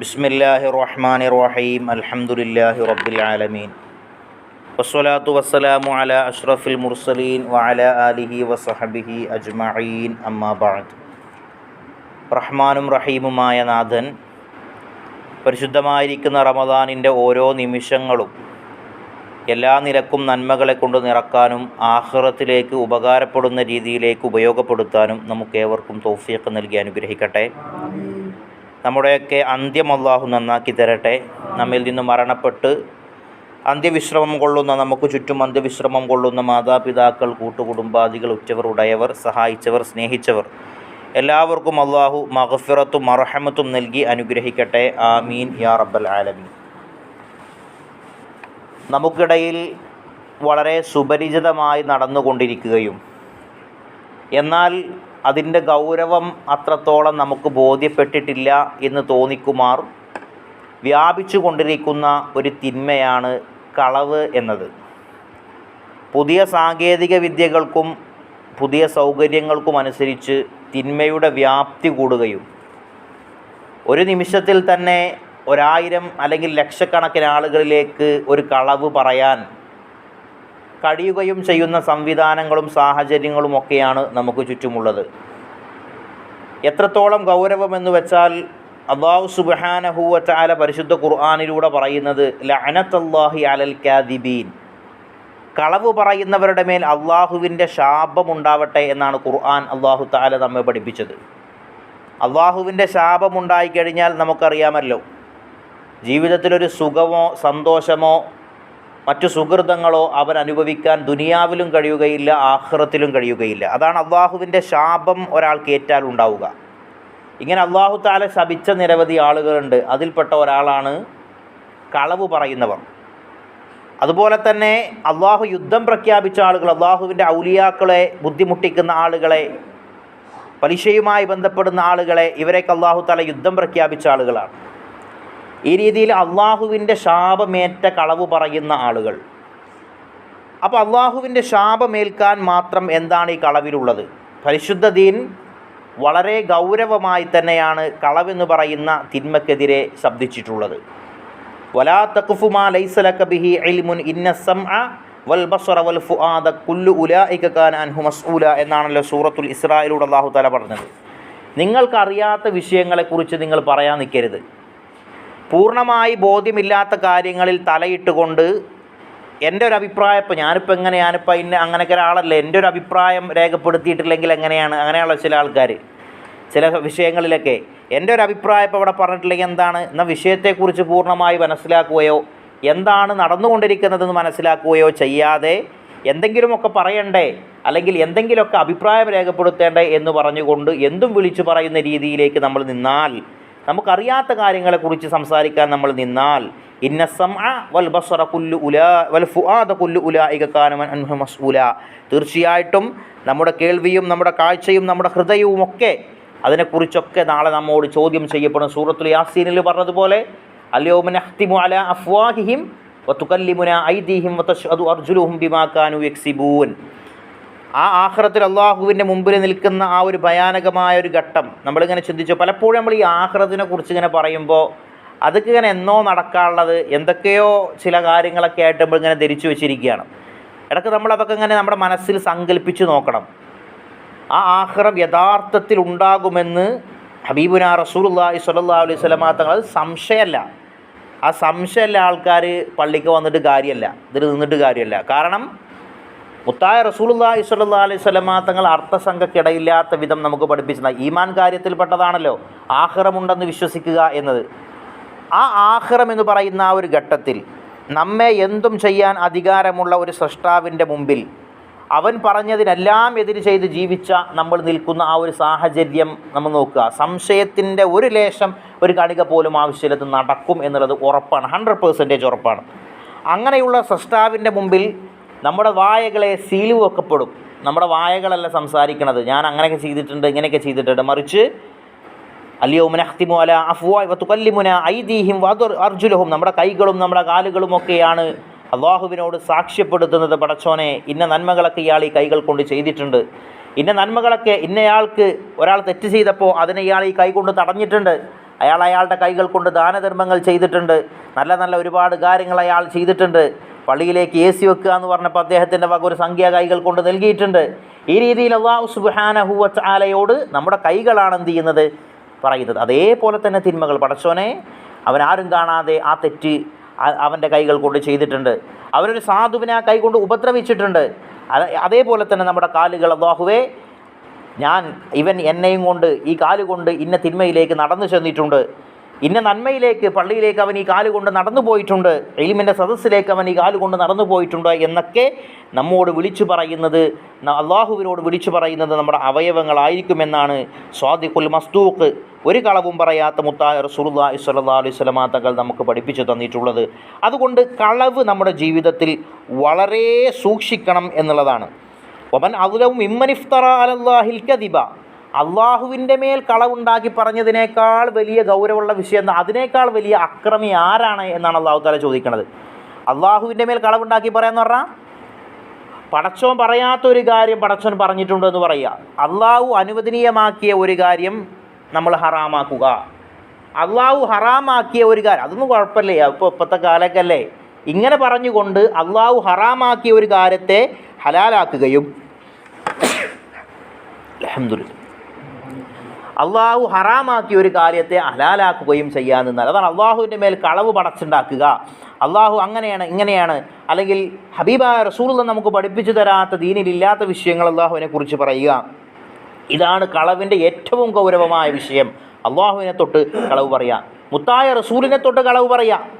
ബിസ്മില്ലാഹി റഹ്മാനി റഹീം അലഹമുല്ലാഹി റബ്ബിൽ ആലമീൻ വസ്സലാത്തു വസ്സലാമു അല അഷ്റഫുൽ മുർസലീൻ വഅല ആലിഹി വസഹബിഹി അജ്മഈൻ. അമ്മാബാദ് റഹ്മാനും റഹീമുമായ നാഥൻ പരിശുദ്ധമായിരിക്കുന്ന റമദാനിന്റെ ഓരോ നിമിഷങ്ങളും എല്ലാ നിരക്കും നന്മകളെ കൊണ്ട് നിറക്കാനും ആഹ്റത്തിലേക്ക് ഉപകാരപ്പെടുന്ന രീതിയിലേക്ക് ഉപയോഗപ്പെടുത്താനും നമുക്കേവർക്കും തോഫിയൊക്കെ നൽകി അനുഗ്രഹിക്കട്ടെ. നമ്മുടെയൊക്കെ അന്ത്യം അള്ളാഹു നന്നാക്കി തരട്ടെ. നമ്മിൽ നിന്ന് മരണപ്പെട്ട് അന്ത്യവിശ്രമം കൊള്ളുന്ന നമുക്ക് ചുറ്റും അന്ത്യവിശ്രമം കൊള്ളുന്ന മാതാപിതാക്കൾ കൂട്ടുകുടുംബാദികൾ ഉറ്റവർ ഉടയവർ സഹായിച്ചവർ സ്നേഹിച്ചവർ എല്ലാവർക്കും അള്ളാഹു മഹഫിറത്തും മറഹമത്തും നൽകി അനുഗ്രഹിക്കട്ടെ. ആമീൻ. യാ റബ്ബൽ ആലമീൻ. നമുക്കിടയിൽ വളരെ സുപരിചിതമായി നടന്നുകൊണ്ടിരിക്കുകയും എന്നാൽ അതിന്റെ ഗൗരവം അത്രത്തോളം നമുക്ക് ബോധ്യപ്പെട്ടിട്ടില്ല എന്ന് തോന്നിക്കുമാർ വ്യാപിച്ചു കൊണ്ടിരിക്കുന്ന ഒരു തിന്മയാണ് കളവ് എന്നത്. പുതിയ സാങ്കേതിക വിദ്യകൾക്കും പുതിയ സൗകര്യങ്ങൾക്കും അനുസരിച്ച് തിന്മയുടെ വ്യാപ്തി കൂടുകയും ഒരു നിമിഷത്തിൽ തന്നെ ഒരായിരം അല്ലെങ്കിൽ ലക്ഷക്കണക്കിന് ആളുകളിലേക്ക് ഒരു കളവ് പറയാൻ കഴിയുകയും ചെയ്യുന്ന സംവിധാനങ്ങളും സാഹചര്യങ്ങളും ഒക്കെയാണ് നമുക്ക് ചുറ്റുമുള്ളത്. എത്രത്തോളം ഗൗരവമെന്ന് വെച്ചാൽ അള്ളാഹു സുബാനഹുവറ്റാല പരിശുദ്ധ ഖുർആാനിലൂടെ പറയുന്നത് ലഅനത്തല്ലാഹി അലൽ കാദിബീൻ. കളവ് പറയുന്നവരുടെ മേൽ അള്ളാഹുവിന്റെ ശാപമുണ്ടാവട്ടെ എന്നാണ് ഖുർആൻ അള്ളാഹു താല നമ്മെ പഠിപ്പിച്ചത്. അള്ളാഹുവിന്റെ ശാപമുണ്ടായിക്കഴിഞ്ഞാൽ നമുക്കറിയാമല്ലോ ജീവിതത്തിലൊരു സുഖമോ സന്തോഷമോ മറ്റു സുഹൃതങ്ങളോ അവൻ അനുഭവിക്കാൻ ദുനിയാവിലും കഴിയുകയില്ല ആഹ്റത്തിലും കഴിയുകയില്ല. അതാണ് അള്ളാഹുവിന്റെ ശാപം ഒരാൾക്ക് ഏറ്റാൽ ഉണ്ടാവുക. ഇങ്ങനെ അള്ളാഹു താല ശപിച്ച നിരവധി ആളുകളുണ്ട്. അതിൽപ്പെട്ട ഒരാളാണ് കളവ് പറയുന്നവർ. അതുപോലെ തന്നെ അള്ളാഹു യുദ്ധം പ്രഖ്യാപിച്ച ആളുകൾ അള്ളാഹുവിന്റെ ഔലിയാക്കളെ ബുദ്ധിമുട്ടിക്കുന്ന ആളുകളെ പലിശയുമായി ബന്ധപ്പെടുന്ന ആളുകളെ ഇവരേക്ക് അള്ളാഹു താല യുദ്ധം പ്രഖ്യാപിച്ച ആളുകളാണ്. ഈ രീതിയിൽ അള്ളാഹുവിന്റെ ശാപമേറ്റ കളവ് പറയുന്ന ആളുകൾ. അപ്പോൾ അള്ളാഹുവിന്റെ ശാപമേൽക്കാൻ മാത്രം എന്താണ് ഈ കളവിലുള്ളത്? പരിശുദ്ധ ദീൻ വളരെ ഗൗരവമായി തന്നെയാണ് കളവെന്ന് പറയുന്ന തിന്മക്കെതിരെ ശബ്ദിച്ചിട്ടുള്ളത്. വലാ തക്കുഫുമാ ലൈസലക ബിഹി ഇൽമുൻ ഇന്ന സംഅ വൽ ബസറ വൽ ഫുആദ കുല്ലു ഉലായിക കാന അൻഹു മസ്ഊല എന്നാണല്ലോ സൂറത്തുൽ ഇസ്രായിലൂടെ അള്ളാഹു തല പറഞ്ഞത്. നിങ്ങൾക്കറിയാത്ത വിഷയങ്ങളെക്കുറിച്ച് നിങ്ങൾ പറയാൻ നിൽക്കരുത്. പൂർണമായി ബോധ്യമില്ലാത്ത കാര്യങ്ങളിൽ തലയിട്ടുകൊണ്ട് എന്റെ ഒരു അഭിപ്രായം ഇപ്പോൾ ഞാനിപ്പോൾ എങ്ങനെ ഞാനിപ്പോൾ ഇന്ന അങ്ങനെയൊക്കെ ഒരാളല്ലേ എന്റെ ഒരു അഭിപ്രായം രേഖപ്പെടുത്തിയിട്ടില്ലെങ്കിൽ എങ്ങനെയാണ് അങ്ങനെയുള്ള ചില ആൾക്കാർ ചില വിഷയങ്ങളിലൊക്കെ എന്റെ ഒരു അഭിപ്രായം ഇപ്പോൾ ഇവിടെ പറഞ്ഞിട്ടില്ലെങ്കിൽ എന്താണ് എന്ന വിഷയത്തെക്കുറിച്ച് പൂർണമായി മനസ്സിലാക്കുകയോ എന്താണ് നടന്നുകൊണ്ടിരിക്കുന്നതെന്ന് മനസ്സിലാക്കുകയോ ചെയ്യാതെ എന്തെങ്കിലുമൊക്കെ പറയണ്ടേ അല്ലെങ്കിൽ എന്തെങ്കിലുമൊക്കെ അഭിപ്രായം രേഖപ്പെടുത്തേണ്ടേ എന്ന് പറഞ്ഞുകൊണ്ട് എന്തും വിളിച്ചു പറയുന്ന രീതിയിലേക്ക് നമ്മൾ നിന്നാൽ നമുക്കറിയാത്ത കാര്യങ്ങളെക്കുറിച്ച് സംസാരിക്കാൻ നമ്മൾ നിന്നാൽ ഇന്ന സംഅ വൽ ബസറ കുല്ലു ഉല വൽ ഫുആദ കുല്ലു ഉലായിക കാനമൻ അൻഹു മസ്ഊല. തീർച്ചയായിട്ടും നമ്മുടെ കേൾവിയും നമ്മുടെ കാഴ്ചയും നമ്മുടെ ഹൃദയവും ഒക്കെ അതിനെക്കുറിച്ചൊക്കെ നാളെ നമ്മോട് ചോദ്യം ചെയ്യപ്പെടും. സൂറത്തുൽ യാസീനിൽ പറഞ്ഞതുപോലെ അല്യോമൻ അഹ്തിമു അല അഫ്വാഹിഹിം വത്തുക്കല്ലിമുന ഐദീഹിം വതഷ്ഹദു അർജുലുഹും ബിമാ കാനു യക്സിബൂൻ. ആ ആഹ്റത്തിൽ അള്ളാഹുവിന്റെ മുമ്പിൽ നിൽക്കുന്ന ആ ഒരു ഭയാനകമായ ഒരു ഘട്ടം നമ്മളിങ്ങനെ ചിന്തിച്ചു. പലപ്പോഴും നമ്മൾ ഈ ആഹ്റത്തിനെ കുറിച്ച് ഇങ്ങനെ പറയുമ്പോൾ അതൊക്കെ ഇങ്ങനെ എന്നോ നടക്കാനുള്ളത് എന്തൊക്കെയോ ചില കാര്യങ്ങളൊക്കെ ആയിട്ട് നമ്മളിങ്ങനെ ധരിച്ചു വെച്ചിരിക്കുകയാണ്. ഇടയ്ക്ക് നമ്മളതൊക്കെ ഇങ്ങനെ നമ്മുടെ മനസ്സിൽ സങ്കല്പിച്ച് നോക്കണം. ആ ആഹ്റം യഥാർത്ഥത്തിൽ ഉണ്ടാകുമെന്ന് ഹബീബുന റസൂലുള്ളാഹി സ്വല്ലല്ലാഹു അലൈഹി വസല്ലമ തങ്ങൾ സംശയമല്ല. ആ സംശയമല്ല ആൾക്കാർ പള്ളിക്ക് വന്നിട്ട് കാര്യമല്ല. ഇതിൽ നിന്നിട്ട് കാര്യമല്ല. കാരണം മുത്തായ റസൂലുള്ളാഹി സ്വല്ലാ അലൈഹി വസല്ലമ തങ്ങൾ അർത്ഥസംഘക്കിടയില്ലാത്ത വിധം നമുക്ക് പഠിപ്പിച്ചത് ഈമാൻ കാര്യത്തിൽപ്പെട്ടതാണല്ലോ. ആഹ്റമുണ്ടെന്ന് വിശ്വസിക്കുക എന്നത്. ആ ആഹ്റം എന്ന് പറയുന്ന ആ ഒരു ഘട്ടത്തിൽ നമ്മെ എന്തും ചെയ്യാൻ അധികാരമുള്ള ഒരു സൃഷ്ടാവിന്റെ മുമ്പിൽ അവൻ പറഞ്ഞതിനെല്ലാം എതിര് ചെയ്ത് ജീവിച്ച നമ്മൾ നിൽക്കുന്ന ആ ഒരു സാഹചര്യം നമ്മൾ നോക്കുക. സംശയത്തിന്റെ ഒരു ലേശം ഒരു കണിക പോലും ആവശ്യമില്ലാത്ത നടക്കും എന്നുള്ളത് ഉറപ്പാണ്. ഹൺഡ്രഡ് പേഴ്സന്റേജ് ഉറപ്പാണ്. അങ്ങനെയുള്ള സൃഷ്ടാവിന്റെ മുമ്പിൽ നമ്മുടെ വായകളെ സീൽ വെക്കപ്പെടും നമ്മുടെ വായകളല്ല സംസാരിക്കണത്. ഞാൻ അങ്ങനെയൊക്കെ ചെയ്തിട്ടുണ്ട് ഇങ്ങനെയൊക്കെ ചെയ്തിട്ടുണ്ട്. മറിച്ച് അല്ലയോമന അഹ്തിമു അല അഫ്വായ് വത്തുക്കല്ലിമുന ഐദീഹിം വദുർ അർജുലഹും. നമ്മുടെ കൈകളും നമ്മുടെ കാലുകളും ഒക്കെയാണ് അള്ളാഹുവിനോട് സാക്ഷ്യപ്പെടുത്തുന്നത്. പടച്ചോനെ ഇന്ന നന്മകളൊക്കെ ഇയാൾ ഈ കൈകൾ കൊണ്ട് ചെയ്തിട്ടുണ്ട്. ഇന്ന നന്മകളൊക്കെ ഇന്നയാൾക്ക് ഒരാൾ തെറ്റ് ചെയ്തപ്പോൾ അതിനെ ഇയാൾ ഈ കൈ കൊണ്ട് തടഞ്ഞിട്ടുണ്ട്. അയാൾ അയാളുടെ കൈകൾ കൊണ്ട് ദാനധർമ്മങ്ങൾ ചെയ്തിട്ടുണ്ട്. നല്ല നല്ല ഒരുപാട് കാര്യങ്ങൾ അയാൾ ചെയ്തിട്ടുണ്ട്. പള്ളിയിലേക്ക് എ സി വെക്കുക എന്ന് പറഞ്ഞപ്പോൾ അദ്ദേഹത്തിന്റെ വക ഒരു സംഖ്യ കൈകൾ കൊണ്ട് നൽകിയിട്ടുണ്ട്. ഈ രീതിയിൽ അള്ളാഹു സുബാനഹുവ ആലയോട് നമ്മുടെ കൈകളാണ് എന്ത് ചെയ്യുന്നത്? പറയുന്നത്. അതേപോലെ തന്നെ തിന്മകൾ. പടച്ചോനെ അവൻ ആരും കാണാതെ ആ തെറ്റ് അവന്റെ കൈകൾ കൊണ്ട് ചെയ്തിട്ടുണ്ട്. അവരൊരു സാധുവിനെ ആ കൈ കൊണ്ട് ഉപദ്രവിച്ചിട്ടുണ്ട്. അതേപോലെ തന്നെ നമ്മുടെ കാലുകൾ. അള്ളാഹുവേ ഞാൻ ഇവൻ എന്നെയും കൊണ്ട് ഈ കാലുകൊണ്ട് ഇന്ന തിന്മയിലേക്ക് നടന്നു ചെന്നിട്ടുണ്ട്. ഇന്ന നന്മയിലേക്ക് പള്ളിയിലേക്ക് അവൻ ഈ കാലുകൊണ്ട് നടന്നു പോയിട്ടുണ്ട്. എലിമിന്റെ സദസ്സിലേക്ക് അവൻ ഈ കാലുകൊണ്ട് നടന്നു പോയിട്ടുണ്ട് എന്നൊക്കെ നമ്മോട് വിളിച്ചു പറയുന്നത് അള്ളാഹുവിനോട് വിളിച്ചു പറയുന്നത് നമ്മുടെ അവയവങ്ങളായിരിക്കുമെന്നാണ് സ്വാദിഖുൽ മസ്തൂക്ക് ഒരു കളവും പറയാത്ത മുത്തായ സ്വല്ലല്ലാഹു അലൈഹി വസല്ലമ തങ്ങൾ നമുക്ക് പഠിപ്പിച്ചു തന്നിട്ടുള്ളത്. അതുകൊണ്ട് കളവ് നമ്മുടെ ജീവിതത്തിൽ വളരെ സൂക്ഷിക്കണം എന്നുള്ളതാണ്. ഒമൻ അതുലവും ഇമ്മനിഫ്തറ അലല്ലാഹിൽ കദിബ. അള്ളാഹുവിന്റെ മേൽ കളവുണ്ടാക്കി പറഞ്ഞതിനേക്കാൾ വലിയ ഗൗരവമുള്ള വിഷയം അതിനേക്കാൾ വലിയ അക്രമി ആരാണ് എന്നാണ് അള്ളാഹു താല ചോദിക്കുന്നത് അള്ളാഹുവിന്റെ മേൽ കളവുണ്ടാക്കി പറയാന്ന് പറഞ്ഞാൽ പടച്ചോൻ പറയാത്ത ഒരു കാര്യം പടച്ചോൻ പറഞ്ഞിട്ടുണ്ട് എന്ന് പറയുക അള്ളാഹു അനുവദനീയമാക്കിയ ഒരു കാര്യം നമ്മൾ ഹറാമാക്കുക. അള്ളാഹു ഹറാമാക്കിയ ഒരു കാര്യം അതൊന്നും കുഴപ്പമില്ലേ. ഇപ്പോൾ ഇപ്പോഴത്തെ കാലക്കല്ലേ? ഇങ്ങനെ പറഞ്ഞുകൊണ്ട് അള്ളാഹു ഹറാമാക്കിയ ഒരു കാര്യത്തെ ഹലാലാക്കുകയും അൽഹംദുലില്ലാ. അള്ളാഹു ഹറാമാക്കിയ ഒരു കാര്യത്തെ ഹലാലാക്കുകയും ചെയ്യാൻ നിന്നാൽ അതാണ് അള്ളാഹുവിന്റെ മേൽ കളവ് പടച്ചുണ്ടാക്കുക. അള്ളാഹു അങ്ങനെയാണ് ഇങ്ങനെയാണ്. അല്ലെങ്കിൽ ഹബീബായ റസൂൽ നമുക്ക് പഠിപ്പിച്ചു തരാത്ത ദീനിലില്ലാത്ത വിഷയങ്ങൾ അള്ളാഹുവിനെ കുറിച്ച് പറയുക. ഇതാണ് കളവിന്റെ ഏറ്റവും ഗൗരവമായ വിഷയം. അള്ളാഹുവിനെ തൊട്ട് കളവ് പറയാം. മുത്തായ റസൂലിനെ തൊട്ട് കളവ് പറയാം.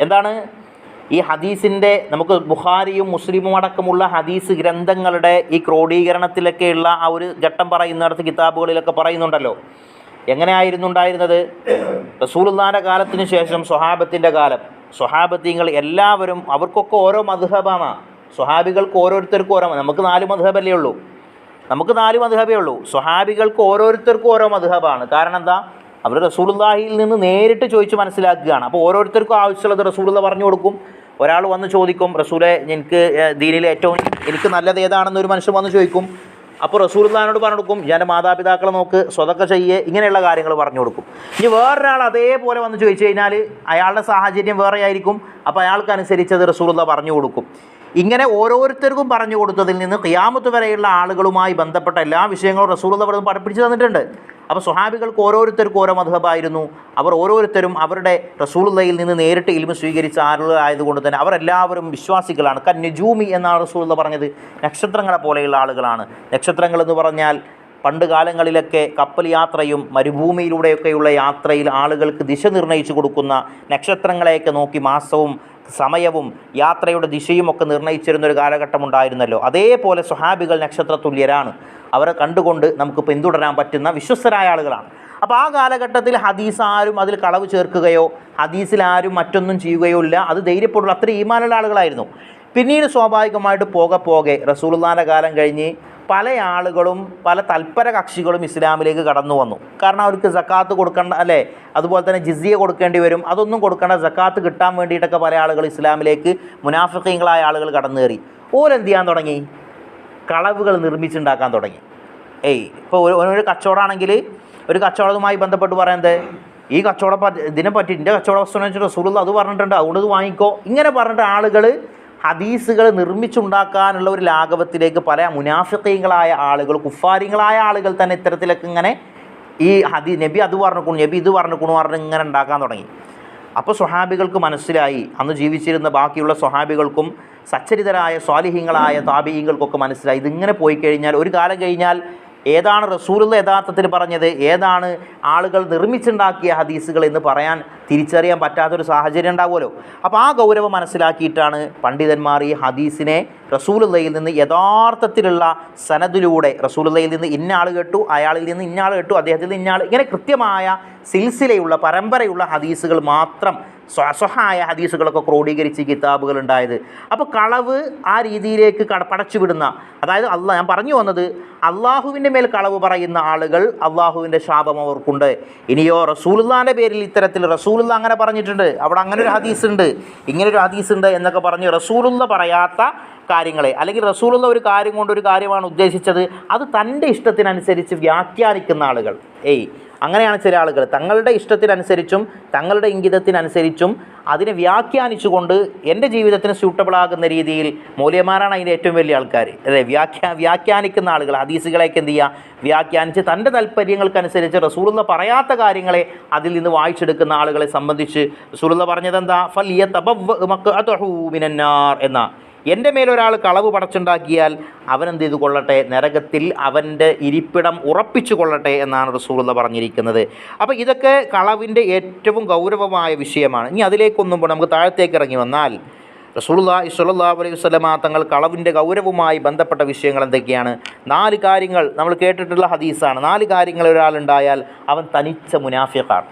എന്താണ്? ഈ ഹദീസിന്റെ നമുക്ക് ബുഖാരിയും മുസ്ലിമും അടക്കമുള്ള ഹദീസ് ഗ്രന്ഥങ്ങളുടെ ഈ ക്രോഡീകരണത്തിലൊക്കെയുള്ള ആ ഒരു ഘട്ടം പറയുന്നിടത്ത് കിതാബുകളിലൊക്കെ പറയുന്നുണ്ടല്ലോ. എങ്ങനെയായിരുന്നു ഉണ്ടായിരുന്നത് റസൂലുള്ളാന്റെ കാലത്തിന് ശേഷം സ്വഹാബത്തിന്റെ കാലം. സ്വഹാബത്തിങ്ങൾ എല്ലാവരും അവർക്കൊക്കെ ഓരോ മധുഹബാണ് സ്വഹാബികൾക്ക് ഓരോരുത്തർക്കും ഓരോ നമുക്ക് നാല് മധുഹബല്ലേ ഉള്ളൂ. നമുക്ക് നാല് മധുഹബേ ഉള്ളൂ. സ്വഹാബികൾക്ക് ഓരോരുത്തർക്കും ഓരോ മധുഹബാണ് കാരണം എന്താ? അവർ റസൂലുള്ളാഹിയിൽ നിന്ന് നേരിട്ട് ചോദിച്ച് മനസ്സിലാക്കുകയാണ്. അപ്പോൾ ഓരോരുത്തർക്കും ആവശ്യമുള്ളത് റസൂലുള്ള പറഞ്ഞു കൊടുക്കും. ഒരാൾ വന്ന് ചോദിക്കും റസൂലെ എനിക്ക് ദീനിൽ ഏറ്റവും എനിക്ക് നല്ലത് ഏതാണെന്ന് ഒരു മനുഷ്യൻ വന്ന് ചോദിക്കും. അപ്പോൾ റസൂലുള്ളാഹിനോട് പറഞ്ഞു കൊടുക്കും ഞാൻ മാതാപിതാക്കളെ നോക്ക് സ്വതൊക്കെ ചെയ്യേ ഇങ്ങനെയുള്ള കാര്യങ്ങൾ പറഞ്ഞു കൊടുക്കും. ഇനി വേറൊരാൾ അതേപോലെ വന്ന് ചോദിച്ചു കഴിഞ്ഞാൽ അയാളുടെ സാഹചര്യം വേറെ ആയിരിക്കും അപ്പോൾ അയാൾക്ക് അനുസരിച്ചത് റസൂലുള്ള പറഞ്ഞു കൊടുക്കും. ഇങ്ങനെ ഓരോരുത്തർക്കും പറഞ്ഞു കൊടുത്തതിൽ നിന്ന് ഖിയാമത്ത് വരെയുള്ള ആളുകളുമായി ബന്ധപ്പെട്ട എല്ലാ വിഷയങ്ങളും റസൂലുള്ള അവിടെ പഠിപ്പിച്ചു തന്നിട്ടുണ്ട്. അപ്പോൾ സ്വഹാബികൾക്ക് ഓരോരുത്തർക്കും ഓരോ മധുഹബായിരുന്നു. അവർ ഓരോരുത്തരും അവരുടെ റസൂലുള്ളയിൽ നിന്ന് നേരിട്ട് ഇൽമ സ്വീകരിച്ച ആളുകളായതുകൊണ്ട് തന്നെ അവരെല്ലാവരും വിശ്വാസികളാണ്. കന്യജൂമി എന്നാണ് റസൂലുള്ള പറഞ്ഞത്. നക്ഷത്രങ്ങളെ പോലെയുള്ള ആളുകളാണ്. നക്ഷത്രങ്ങൾ എന്ന് പറഞ്ഞാൽ പണ്ട് കാലങ്ങളിലൊക്കെ കപ്പൽ യാത്രയും മരുഭൂമിയിലൂടെയൊക്കെയുള്ള യാത്രയിൽ ആളുകൾക്ക് ദിശ നിർണയിച്ചു കൊടുക്കുന്ന നക്ഷത്രങ്ങളെയൊക്കെ നോക്കി മാസവും സമയവും യാത്രയുടെ ദിശയും ഒക്കെ നിർണയിച്ചിരുന്ന ഒരു കാലഘട്ടം ഉണ്ടായിരുന്നല്ലോ അതേപോലെ സ്വഹാബികൾ നക്ഷത്ര തുല്യരാണ് അവരെ കണ്ടുകൊണ്ട് നമുക്ക് പിന്തുടരാൻ പറ്റുന്ന വിശ്വസ്തരായ ആളുകളാണ്. അപ്പോൾ ആ കാലഘട്ടത്തിൽ ഹദീസ് ആരും അതിൽ കളവ് ചേർക്കുകയോ ഹദീസിൽ ആരും മറ്റൊന്നും ചെയ്യുകയോ ഇല്ല. അത് ധൈര്യപ്പെടുള്ള അത്ര ഈമാനുള്ള ആളുകളായിരുന്നു. പിന്നീട് സ്വാഭാവികമായിട്ട് പോകെ പോകെ റസൂൽ കാലം കഴിഞ്ഞ് പല ആളുകളും പല തൽപര കക്ഷികളും ഇസ്ലാമിലേക്ക് കടന്നു വന്നു. കാരണം അവർക്ക് സക്കാത്ത് കൊടുക്കേണ്ട അല്ലേ? അതുപോലെ തന്നെ ജിസിയ കൊടുക്കേണ്ടി വരും. അതൊന്നും കൊടുക്കേണ്ട സക്കാത്ത് കിട്ടാൻ വേണ്ടിയിട്ടൊക്കെ പല ആളുകൾ ഇസ്ലാമിലേക്ക് മുനാഫിക്കങ്ങളായ ആളുകൾ കടന്നു കയറി ഓരെന്ത് ചെയ്യാൻ തുടങ്ങി? കളവുകൾ നിർമ്മിച്ചുണ്ടാക്കാൻ തുടങ്ങി. ഏയ് ഇപ്പോൾ ഒരു ഒരു കച്ചവടമാണെങ്കിൽ ഒരു കച്ചവടവുമായി ബന്ധപ്പെട്ട് പറയുന്നത് ഈ കച്ചവടം ഇതിനെ പറ്റി എന്റെ കച്ചവട വസ്തുവിനെ വെച്ചിട്ട് അത് പറഞ്ഞിട്ടുണ്ട് അതുകൊണ്ട് വാങ്ങിക്കോ. ഇങ്ങനെ പറഞ്ഞിട്ട് ആളുകൾ ഹദീസുകൾ നിർമ്മിച്ചുണ്ടാക്കാനുള്ള ഒരു ലാഘവത്തിലേക്ക് പല മുനാഫിക്കീങ്ങളായ ആളുകൾ കുഫാരിങ്ങളായ ആളുകൾ തന്നെ ഇത്തരത്തിലൊക്കെ ഇങ്ങനെ ഈ ഹദി നബി അത് പറഞ്ഞുക്കുണു നബി ഇത് പറഞ്ഞുക്കുണു പറഞ്ഞ് ഇങ്ങനെ ഉണ്ടാക്കാൻ തുടങ്ങി. അപ്പോൾ സ്വഹാബികൾക്ക് മനസ്സിലായി അന്ന് ജീവിച്ചിരുന്ന ബാക്കിയുള്ള സ്വഹാബികൾക്കും സച്ചരിതരായ സ്വാലിഹ്യങ്ങളായ താപീയങ്ങൾക്കൊക്കെ മനസ്സിലായി. ഇതിങ്ങനെ പോയി കഴിഞ്ഞാൽ ഒരു കാലം കഴിഞ്ഞാൽ ഏതാണ് റസൂലുള്ള യഥാർത്ഥത്തിൽ പറഞ്ഞത്? ഏതാണ് ആളുകൾ നിർമ്മിച്ചുണ്ടാക്കിയ ഹദീസുകൾ എന്ന് പറയാൻ തിരിച്ചറിയാൻ പറ്റാത്തൊരു സാഹചര്യം ഉണ്ടാവുമല്ലോ. അപ്പോൾ ആ ഗൗരവം മനസ്സിലാക്കിയിട്ടാണ് പണ്ഡിതന്മാർ ഈ ഹദീസിനെ റസൂലുള്ളയിൽ നിന്ന് യഥാർത്ഥത്തിലുള്ള സനദിലൂടെ റസൂലുള്ളയിൽ നിന്ന് ഇന്ന ആൾ കേട്ടു അയാളിൽ നിന്ന് ഇന്ന ആൾ കേട്ടു അദ്ദേഹത്തിൽ നിന്ന് ഇന്ന ആൾ ഇങ്ങനെ കൃത്യമായ സിൽസിലയുള്ള പരമ്പരയുള്ള ഹദീസുകൾ മാത്രം സ്വസഹായ ഹദീസുകളൊക്കെ ക്രോഡീകരിച്ച് കിതാബുകൾ ഉണ്ടായത് അപ്പോൾ കളവ് ആ രീതിയിലേക്ക് കട പടച്ചു വിടുന്ന അതായത് അല്ല ഞാൻ പറഞ്ഞു വന്നത് അള്ളാഹുവിന്റെ മേൽ കളവ് പറയുന്ന ആളുകൾ അള്ളാഹുവിന്റെ ശാപം അവർക്കുണ്ട്. ഇനിയോ റസൂലുള്ളാന്റെ പേരിൽ ഇത്തരത്തിൽ റസൂലുള്ള അങ്ങനെ പറഞ്ഞിട്ടുണ്ട്. അവിടെ അങ്ങനെ ഒരു ഹദീസ് ഉണ്ട് ഇങ്ങനെ ഒരു ഹദീസ് ഉണ്ട് എന്നൊക്കെ പറഞ്ഞ് റസൂലുള്ള പറയാത്ത കാര്യങ്ങളെ അല്ലെങ്കിൽ റസൂലുള്ള ഒരു കാര്യം കൊണ്ട് ഒരു കാര്യമാണ് ഉദ്ദേശിച്ചത് അത് തന്റെ ഇഷ്ടത്തിനനുസരിച്ച് വ്യാഖ്യാനിക്കുന്ന ആളുകൾ. ഏയ് അങ്ങനെയാണ് ചില ആളുകൾ. തങ്ങളുടെ ഇഷ്ടത്തിനനുസരിച്ചും തങ്ങളുടെ ഇംഗിതത്തിനനുസരിച്ചും അതിനെ വ്യാഖ്യാനിച്ചുകൊണ്ട് എന്റെ ജീവിതത്തിന് സ്യൂട്ടബിൾ ആകുന്ന രീതിയിൽ മൂല്യമാരാണ് അതിന്റെ ഏറ്റവും വലിയ ആൾക്കാർ. അതെ വ്യാഖ്യാ വ്യാഖ്യാനിക്കുന്ന ആളുകൾ ഹദീസുകളേക്ക് എന്ത് ചെയ്യുക? വ്യാഖ്യാനിച്ച് തന്റെ താല്പര്യങ്ങൾക്കനുസരിച്ച് റസൂലുള്ള പറയാത്ത കാര്യങ്ങളെ അതിൽ നിന്ന് വായിച്ചെടുക്കുന്ന ആളുകളെ സംബന്ധിച്ച് റസൂലുള്ള പറഞ്ഞത് എന്താ ഫലിയ മിനന്നാർ എന്ന. എന്റെ മേലൊരാൾ കളവ് പടച്ചുണ്ടാക്കിയാൽ അവനെന്ത് ചെയ്തു കൊള്ളട്ടെ? നരകത്തിൽ അവന്റെ ഇരിപ്പിടം ഉറപ്പിച്ചു കൊള്ളട്ടെ എന്നാണ് റസൂലുള്ള പറഞ്ഞിരിക്കുന്നത്. അപ്പോൾ ഇതൊക്കെ കളവിന്റെ ഏറ്റവും ഗൗരവമായ വിഷയമാണ്. ഇനി അതിലേക്കൊന്നും പോ- നമുക്ക് താഴത്തേക്ക് ഇറങ്ങി വന്നാൽ റസൂള്ള ഇസ്വല്ലാ അലൈഹി വസല്ലമ തങ്ങൾ കളവിന്റെ ഗൗരവവുമായി ബന്ധപ്പെട്ട വിഷയങ്ങൾ എന്തൊക്കെയാണ്? നാല് കാര്യങ്ങൾ നമ്മൾ കേട്ടിട്ടുള്ള ഹദീസാണ്. നാല് കാര്യങ്ങൾ ഒരാളുണ്ടായാൽ അവൻ തനിച്ച മുനാഫിഖാണ്.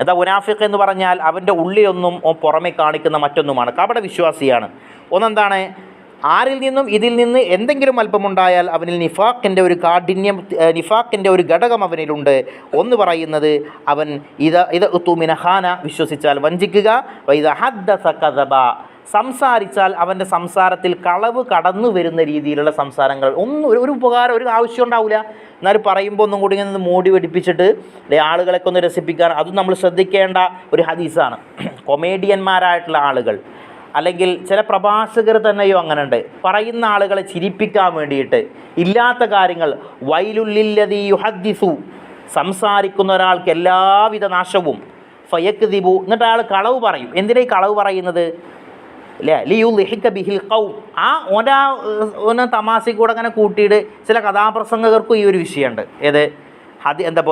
എന്താ മുനാഫിഖ് എന്ന് പറഞ്ഞാൽ അവന്റെ ഉള്ളിലൊന്നും പുറമെ കാണിക്കുന്ന മറ്റൊന്നുമാണ്. കപട വിശ്വാസിയാണ് ഒന്നെന്താണ്? ആരിൽ നിന്നും ഇതിൽ നിന്ന് എന്തെങ്കിലും അല്പമുണ്ടായാൽ അവനിൽ നിഫാഖിന്റെ ഒരു കാഠിന്യം നിഫാക്കിന്റെ ഒരു ഘടകം അവനിലുണ്ട്. ഒന്ന് പറയുന്നത് അവൻ ഇത് ഇത് ഉത്തുമിനഹാന വിശ്വസിച്ചാൽ വഞ്ചിക്കുക സംസാരിച്ചാൽ അവന്റെ സംസാരത്തിൽ കളവ് കടന്നു വരുന്ന രീതിയിലുള്ള സംസാരങ്ങൾ. ഒന്നും ഒരു ഉപകാരം ഒരു ആവശ്യം ഉണ്ടാവില്ല എന്നാലും പറയുമ്പോൾ ഒന്നും കൂടി ഇങ്ങനെ മോടി വെടിപ്പിച്ചിട്ട് ആളുകളൊക്കെ ഒന്ന് രസിപ്പിക്കാൻ അതും നമ്മൾ ശ്രദ്ധിക്കേണ്ട ഒരു ഹദീസാണ്. കൊമേഡിയന്മാരായിട്ടുള്ള ആളുകൾ. അല്ലെങ്കിൽ ചില പ്രഭാഷകർ തന്നെയോ അങ്ങനെ ഉണ്ട് പറയുന്ന ആളുകളെ ചിരിപ്പിക്കാൻ വേണ്ടിയിട്ട് ഇല്ലാത്ത കാര്യങ്ങൾ. വൈലുല്ലില്ലതി യുഹദ്ദിസു. സംസാരിക്കുന്ന ഒരാൾക്ക് എല്ലാവിധ നാശവും. ഫയക്ക് ദിബു എന്നിട്ട് അയാൾ കളവ് പറയും. എന്തിനാ ഈ കളവ് പറയുന്നത്? അല്ലേ ലിയു ലിഹിക്ക ബിഹിൽ കൗം ആ ഒരാ ഒന്ന് തമാശ കൂടെ അങ്ങനെ കൂട്ടിയിട്ട് ചില കഥാപ്രസംഗകർക്കും ഈ ഒരു വിഷയമുണ്ട്. ഏത്? അത് എന്താ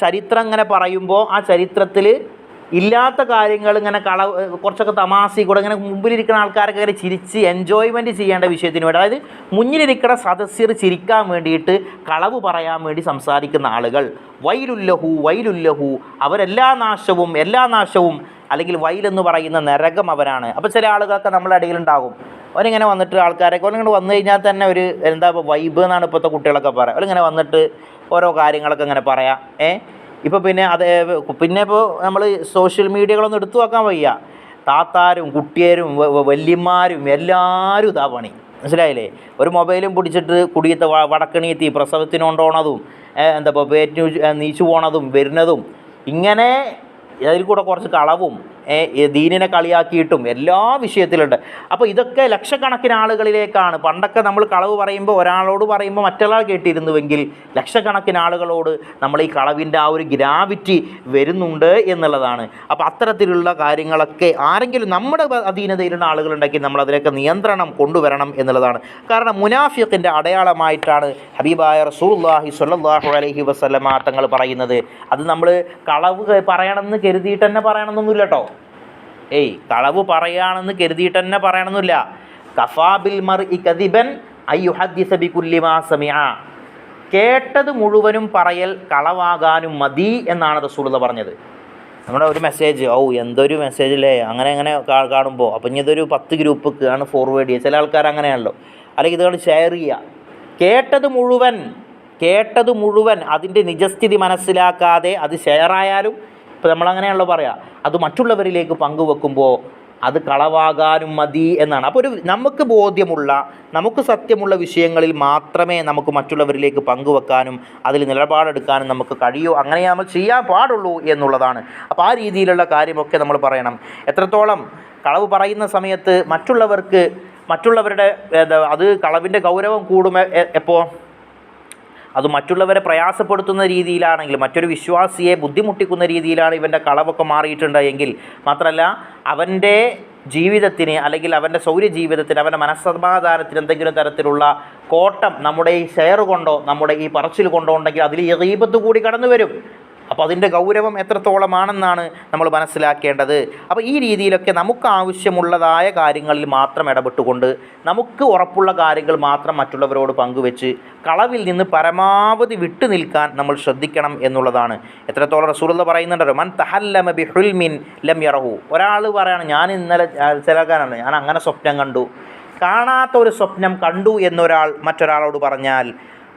ചരിത്രം ഇങ്ങനെ പറയുമ്പോൾ ആ ചരിത്രത്തിൽ ഇല്ലാത്ത കാര്യങ്ങൾ ഇങ്ങനെ കള കുറച്ചൊക്കെ തമാശ കൂടെ ഇങ്ങനെ മുമ്പിലിരിക്കുന്ന ആൾക്കാരൊക്കെ ഇങ്ങനെ ചിരിച്ച് എൻജോയ്മെന്റ് ചെയ്യേണ്ട വിഷയത്തിന് വേണ്ടി. അതായത് മുന്നിലിരിക്കുന്ന സദസ്യർ ചിരിക്കാൻ വേണ്ടിയിട്ട് കളവ് പറയാൻ വേണ്ടി സംസാരിക്കുന്ന ആളുകൾ. വൈലുല്ലഹു വൈലുല്ലഹു. അവരെല്ലാ നാശവും എല്ലാ നാശവും അല്ലെങ്കിൽ വൈലെന്ന് പറയുന്ന നരകം അവരാണ്. അപ്പോൾ ചില ആളുകളൊക്കെ നമ്മുടെ ഇടയിലുണ്ടാകും അവരിങ്ങനെ വന്നിട്ട് ആൾക്കാരൊക്കെ അവരിങ്ങനെ വന്നു കഴിഞ്ഞാൽ തന്നെ ഒരു എന്താ വൈബ് എന്നാണ് ഇപ്പോഴത്തെ കുട്ടികളൊക്കെ പറയുക അവരിങ്ങനെ വന്നിട്ട് ഓരോ കാര്യങ്ങളൊക്കെ ഇങ്ങനെ പറയാം. ഏ? ഇപ്പോൾ പിന്നെ അത് പിന്നെ ഇപ്പോൾ നമ്മൾ സോഷ്യൽ മീഡിയകളൊന്നും എടുത്തു വെക്കാൻ വയ്യ. താത്താരും കുട്ടിയരും വല്യന്മാരും എല്ലാവരും ഇതാ പണി. മനസ്സിലായില്ലേ? ഒരു മൊബൈലും പിടിച്ചിട്ട് കുടിയത്തെ വ- വടക്കണിയെത്തി പ്രസവത്തിന് കൊണ്ടുപോണതും ഏ, എന്താ ഇപ്പോൾ പേറ്റ് നീച്ചു പോണതും വരുന്നതും ഇങ്ങനെ അതിൽ കൂടെ കുറച്ച് കളവും ദീനിനെ കളിയാക്കിയിട്ടും എല്ലാ വിഷയത്തിലുണ്ട്. അപ്പോൾ ഇതൊക്കെ ലക്ഷക്കണക്കിന് ആളുകളിലേക്കാണ്. പണ്ടൊക്കെ നമ്മൾ കളവ് പറയുമ്പോൾ ഒരാളോട് പറയുമ്പോൾ മറ്റൊരാൾ കേട്ടിരുന്നുവെങ്കിൽ ലക്ഷക്കണക്കിന് ആളുകളോട് നമ്മൾ ഈ കളവിന്റെ ആ ഒരു ഗ്രാവിറ്റി വരുന്നുണ്ട് എന്നുള്ളതാണ്. അപ്പോൾ അത്തരത്തിലുള്ള കാര്യങ്ങളൊക്കെ ആരെങ്കിലും നമ്മുടെ അധീനതയിലുള്ള ആളുകളുണ്ടെങ്കിൽ നമ്മൾ അതിലേക്ക് നിയന്ത്രണം കൊണ്ടുവരണം എന്നുള്ളതാണ്. കാരണം മുനാഫിഖിന്റെ അടയാളമായിട്ടാണ് ഹബീബായ റസൂലുള്ളാഹി സ്വല്ലല്ലാഹു അലഹി വസല്ലമ തങ്ങൾ പറയുന്നത്. അത് നമ്മൾ കളവ് പറയണമെന്ന് കരുതിയിട്ട് തന്നെ പറയണമെന്നൊന്നുമില്ല കേട്ടോ. ഏയ് കളവ് പറയുകയാണെന്ന് കരുതിയിട്ട് തന്നെ പറയണമെന്നില്ല കഫാബിൽ മർ ഇ കദിബൻ അയ്യുഹദ്ദിസ ബികുല്ലിമാ സമിഅ. കേട്ടത് മുഴുവനും പറയൽ കളവാകാനും മതി എന്നാണ് റസൂലുള്ള പറഞ്ഞത്. നമ്മുടെ ഒരു മെസ്സേജ് ഓ എന്തൊരു മെസ്സേജ് അല്ലേ അങ്ങനെ അങ്ങനെ കാണുമ്പോൾ അപ്പം ഇനി ഇതൊരു പത്ത് ഗ്രൂപ്പൊക്കെ ആണ് ഫോർവേഡ് ചെയ്യുക. ചില ആൾക്കാർ അങ്ങനെയാണല്ലോ. അല്ലെങ്കിൽ ഇതുകൊണ്ട് ഷെയർ ചെയ്യുക. കേട്ടത് മുഴുവൻ കേട്ടത് മുഴുവൻ അതിന്റെ നിജസ്ഥിതി മനസ്സിലാക്കാതെ അത് ഷെയർ ആയാലും ഇപ്പോൾ നമ്മളങ്ങനെയാണല്ലോ പറയാം. അത് മറ്റുള്ളവരിലേക്ക് പങ്കുവെക്കുമ്പോൾ അത് കളവാകാനും മതി എന്നാണ്. അപ്പോൾ ഒരു നമുക്ക് ബോധ്യമുള്ള നമുക്ക് സത്യമുള്ള വിഷയങ്ങളിൽ മാത്രമേ നമുക്ക് മറ്റുള്ളവരിലേക്ക് പങ്കുവെക്കാനും അതിൽ നിലപാടെടുക്കാനും നമുക്ക് കഴിയൂ. അങ്ങനെ നമ്മൾ ചെയ്യാൻ പാടുള്ളൂ എന്നുള്ളതാണ്. അപ്പോൾ ആ രീതിയിലുള്ള കാര്യമൊക്കെ നമ്മൾ പറയണം. എത്രത്തോളം കളവ് പറയുന്ന സമയത്ത് മറ്റുള്ളവർക്ക് മറ്റുള്ളവരുടെ അത് കളവിന്റെ ഗൗരവം കൂടും എപ്പോൾ അത് മറ്റുള്ളവരെ പ്രയാസപ്പെടുത്തുന്ന രീതിയിലാണെങ്കിൽ മറ്റൊരു വിശ്വാസിയെ ബുദ്ധിമുട്ടിക്കുന്ന രീതിയിലാണ് ഇവന്റെ കളവൊക്കെ മാറിയിട്ടുണ്ട് എങ്കിൽ മാത്രമല്ല അവന്റെ ജീവിതത്തിന് അല്ലെങ്കിൽ അവന്റെ സൗര്യ ജീവിതത്തിന് അവന്റെ മനസ്സമാധാനത്തിന് എന്തെങ്കിലും തരത്തിലുള്ള കോട്ടം നമ്മുടെ ഈ ഷെയർ കൊണ്ടോ നമ്മുടെ ഈ പറച്ചിൽ കൊണ്ടോ ഉണ്ടെങ്കിൽ അതിൽ ഈ റീപത്ത് കൂടി കടന്നു വരും അപ്പോൾ അതിന്റെ ഗൗരവം എത്രത്തോളമാണെന്നാണ് നമ്മൾ മനസ്സിലാക്കേണ്ടത്. അപ്പോൾ ഈ രീതിയിലൊക്കെ നമുക്ക് ആവശ്യമുള്ളതായ കാര്യങ്ങളിൽ മാത്രം ഇടപെട്ടുകൊണ്ട് നമുക്ക് ഉറപ്പുള്ള കാര്യങ്ങൾ മാത്രം മറ്റുള്ളവരോട് പങ്കുവെച്ച് കളവിൽ നിന്ന് പരമാവധി വിട്ടു നിൽക്കാൻ നമ്മൾ ശ്രദ്ധിക്കണം എന്നുള്ളതാണ്. എത്രത്തോളം റസൂലുള്ള പറയുന്നുണ്ടല്ലോ മൻ തഹല്ലമ ബി ഹുൽമിൻ ലം യറഹു. ഒരാൾ പറയാണ് ഞാൻ ഇന്നലെ ചിലക്കാനാണ് ഞാൻ അങ്ങനെ സ്വപ്നം കണ്ടു. കാണാത്ത ഒരു സ്വപ്നം കണ്ടു എന്നൊരാൾ മറ്റൊരാളോട് പറഞ്ഞാൽ